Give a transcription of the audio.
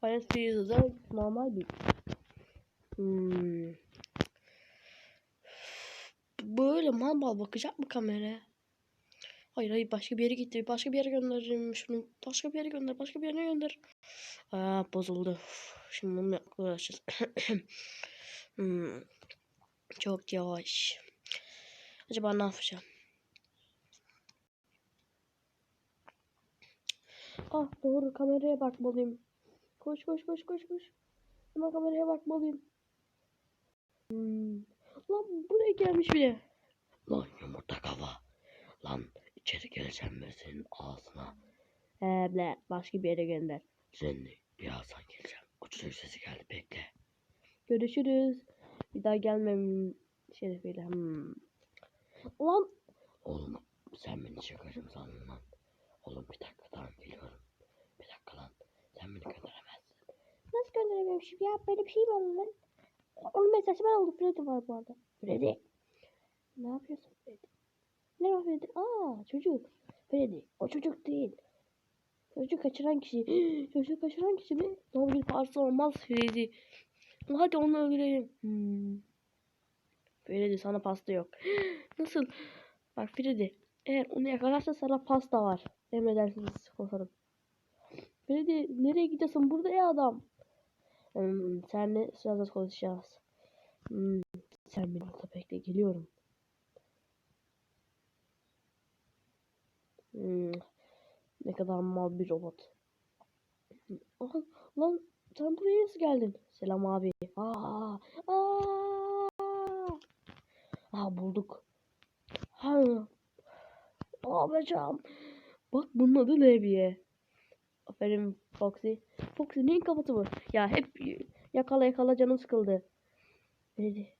Finance Freezer'da normal bir. Hmm. Böyle mal mal bakacak mı kameraya? Hayır hayır başka bir yere gitti. Başka bir yere gönderirim şunu. Başka bir yere gönder. Başka bir yere gönder. Aa bozuldu. Şimdi bunu yapmaya uğraşacağız. hmm. Çok yavaş. Acaba ne yapacağım? Ah doğru kameraya bakmalıyım. Koş koş koş koş koş. Hemen kameraya bakmalıyım. Hmm. Lan buraya gelmiş bile. Lan yumurta kafa. Lan içeri geleceğim ben senin ağzına. Ee, ble, başka bir yere gönder. Seni birazdan geleceğim. Çocuk sesi geldi bekle. Görüşürüz. Bir daha gelmem şerefiyle. Hmm. Lan Oğlum sen beni şakacım sandın lan. Oğlum bir dakika tamam geliyorum. Bir dakika lan. Sen beni gönderemezsin. Gönderemiyormuşum ya? Böyle bir şey mi oldu lan? Onun mesajı ben oldu. Freddy var bu arada. Freddy. Ne yapıyorsun Freddy? Ne var Freddy? Aa çocuk. Freddy. O çocuk değil. Çocuk kaçıran kişi. çocuk kaçıran kişi mi? Doğum günü partisi olmaz Freddy. Hadi onu öldürelim. Hmm. Freddy sana pasta yok. Nasıl? Bak Freddy. Eğer onu yakalarsa sana pasta var. Emredersiniz komutanım. Freddy nereye gidiyorsun? Burada ya adam. Hmm, senle sırada konuşacağız. Hmm, sen beni burada bekle. Geliyorum. Hmm, ne kadar mal bir robot. Aha, lan sen buraya nasıl geldin? Selam abi. Aa, aa, aa bulduk. Ha, Alacağım. Bak bunun adı Leviye. Aferin Foxy. Foxy neyin kafası bu? Ya hep yakala yakala canım sıkıldı. Freddy